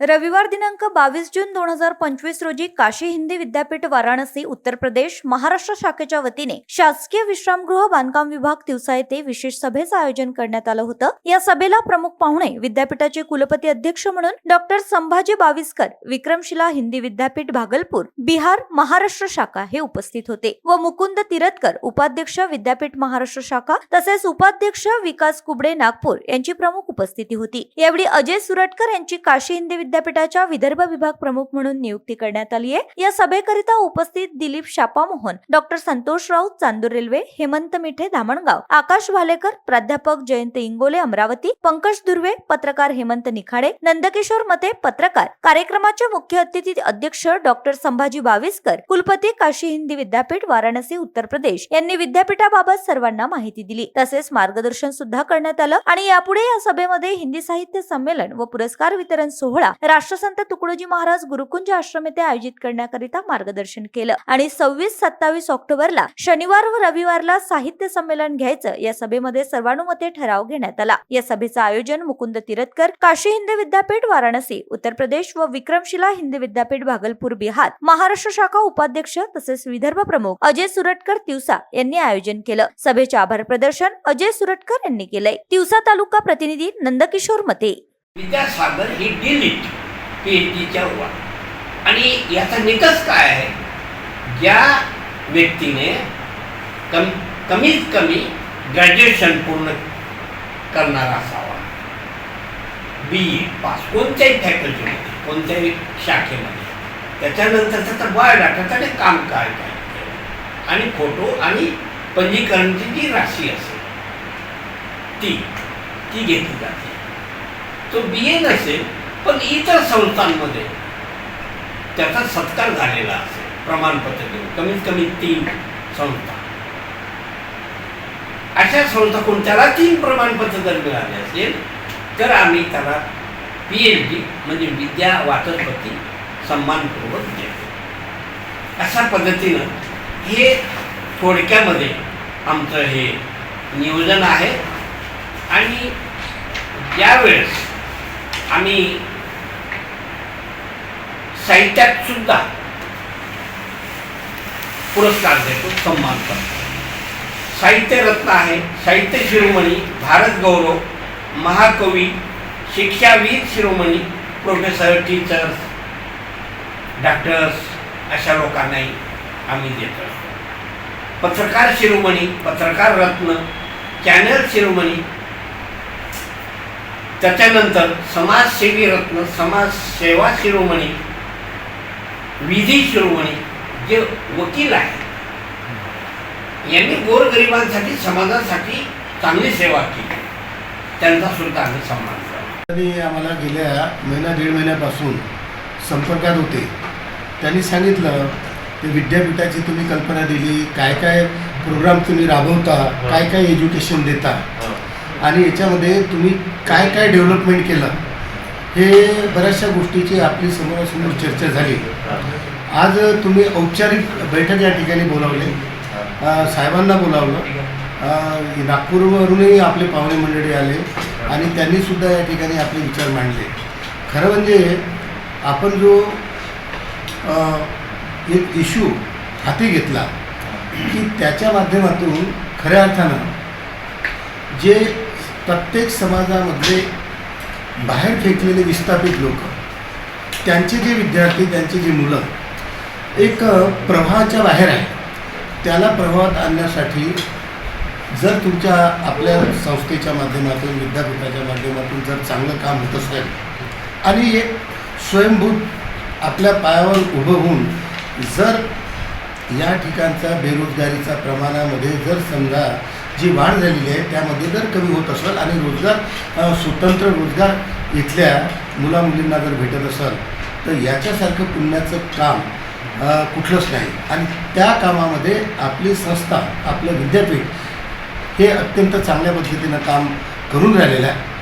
रविवार दिनांक बावीस जून दोन हजार पंचवीस रोजी काशी हिंदी विद्यापीठ वाराणसी उत्तर प्रदेश महाराष्ट्र शाखेच्या वतीने शासकीय विश्रामगृह बांधकाम विभाग दिवसा येथे विशेष सभेचं आयोजन करण्यात आलं होतं. या सभेला प्रमुख पाहुणे विद्यापीठाचे कुलपती अध्यक्ष म्हणून डॉक्टर संभाजी बाविस्कर विक्रमशिला हिंदी विद्यापीठ भागलपूर बिहार महाराष्ट्र शाखा हे उपस्थित होते व मुकुंद तिरतकर उपाध्यक्ष विद्यापीठ महाराष्ट्र शाखा तसेच उपाध्यक्ष विकास कुबडे नागपूर यांची प्रमुख उपस्थिती होती. यावेळी अजय सुरटकर यांची काशी हिंदी विद्यापीठाच्या विदर्भ विभाग प्रमुख म्हणून नियुक्ती करण्यात आली आहे. या सभेकरिता उपस्थित दिलीप शापामोहन डॉक्टर संतोष राऊत चांदूर रेल्वे हेमंत मिठे धामणगाव आकाश भालेकर प्राध्यापक जयंत इंगोले अमरावती पंकज दुर्वे पत्रकार हेमंत निखाडे नंदकिशोर मते पत्रकार. कार्यक्रमाचे मुख्य अतिथी अध्यक्ष डॉक्टर संभाजी बावीसकर कुलपती काशी हिंदी विद्यापीठ वाराणसी उत्तर प्रदेश यांनी विद्यापीठाबाबत सर्वांना माहिती दिली. तसेच मार्गदर्शन सुद्धा करण्यात आलं आणि यापुढे या सभेमध्ये हिंदी साहित्य संमेलन व पुरस्कार वितरण सोहळा राष्ट्रसंत तुकडोजी महाराज गुरुकुंज आश्रम येथे आयोजित करण्याकरिता मार्गदर्शन केलं. आणि सव्वीस सत्तावीस ऑक्टोबरला शनिवार व रविवारला साहित्य संमेलन घ्यायचं या सभेमध्ये सर्वानुमते ठराव घेण्यात आला. या सभेचं आयोजन मुकुंद तिरतकर काशी हिंदी विद्यापीठ वाराणसी उत्तर प्रदेश व विक्रमशिला हिंदी विद्यापीठ भागलपूर बिहार महाराष्ट्र शाखा उपाध्यक्ष तसेच विदर्भ प्रमुख अजय सुरटकर तिवसा यांनी आयोजन केलं. सभेचे आभार प्रदर्शन अजय सुरटकर यांनी केलंय. तिवसा तालुका प्रतिनिधी नंदकिशोर मते. विद्यासागर ही डिलीट पी एच डीच्या वर. आणि याचा निकष काय आहे? ज्या व्यक्तीने कम कमीत कमी ग्रॅज्युएशन पूर्ण करणारा असावा. B A pass. कोणत्याही फॅकल्टीमध्ये कोणत्याही शाखेमध्ये. त्याच्यानंतर त्याचा बायोडाटा त्याने काम काय काय? आणि फोटो आणि पंजीकरणची जी राशी असेल ती ती घेतली जाते. तो बी ए नसेल पण इतर संस्थांमध्ये त्याचा सत्कार झालेला असेल प्रमाणपत्र देऊन. कमीत कमी तीन संस्था. अशा संस्था कोणत्याला तीन प्रमाणपत्र जर मिळाले असेल तर आम्ही त्याला पी एच डी म्हणजे विद्या वाचस्पती सन्मानपूर्वक देतो. अशा पद्धतीनं हे थोडक्यामध्ये आमचं हे नियोजन आहे. आणि ज्यावेळेस आम्ही साहित्यात सुद्धा पुरस्कार देतो सन्मान करतो. साहित्य रत्न आहे साहित्य शिरोमणी भारत गौरव महाकवी शिक्षावीर शिरोमणी प्रोफेसर टीचर्स डॉक्टर्स अशा लोकांनाही आम्ही देतो पत्रकार शिरोमणी पत्रकार रत्न चॅनल शिरोमणी त्याच्यानंतर समाजसेवी रत्न समाजसेवा शिरोमणी विधी शिरोमणी जे वकील आहेत यांनी गोरगरिबांसाठी समाजासाठी चांगली सेवा केली. त्यांचा सुद्धा आम्ही सन्मान करतो. त्यांनी आम्हाला गेल्या महिना दीड महिन्यापासून संपर्कात होते. त्यांनी सांगितलं ते विद्यापीठाची तुम्ही कल्पना दिली काय काय प्रोग्राम तुम्ही राबवता काय काय एज्युकेशन देता? आणि याच्यामध्ये तुम्ही काय काय डेव्हलपमेंट केलं हे बऱ्याचशा गोष्टीची आपली समोरासमोर चर्चा झाली. आज तुम्ही औपचारिक बैठक या ठिकाणी बोलावले. साहेबांना बोलावलं. नागपूरवरूनही आपले पाहुणे मंडळी आले आणि त्यांनीसुद्धा या ठिकाणी आपले विचार मांडले. खरं म्हणजे आपण जो एक इश्यू हाती घेतला की त्याच्या माध्यमातून खऱ्या अर्थानं जे प्रत्येक समाजामध्ये बाहेर फेकलेले विस्थापित लोक त्यांचे जे विद्यार्थी त्यांची जी मुलं एक प्रवाहाच्या बाहेर आहे त्याला प्रवाहात आणण्यासाठी जर तुमच्या आपल्या संस्थेच्या माध्यमातून विद्यापीठाच्या माध्यमातून जर चांगलं काम होत असेल आणि एक स्वयंभूत आपल्या पायावर उभं होऊन जर या ठिकाणचा बेरोजगारीचा प्रमाणामध्ये जर समजा जी वाढ झालेली आहे त्यामध्ये जर कमी होत असेल आणि रोजगार स्वतंत्र रोजगार इथल्या मुलामुलींना जर भेटत असेल तर याच्यासारखं पुण्याचं काम कुठलंच नाही. आणि त्या कामामध्ये आपली संस्था आपलं विद्यापीठ हे अत्यंत चांगल्या पद्धतीनं काम करून राहिलेलं आहे.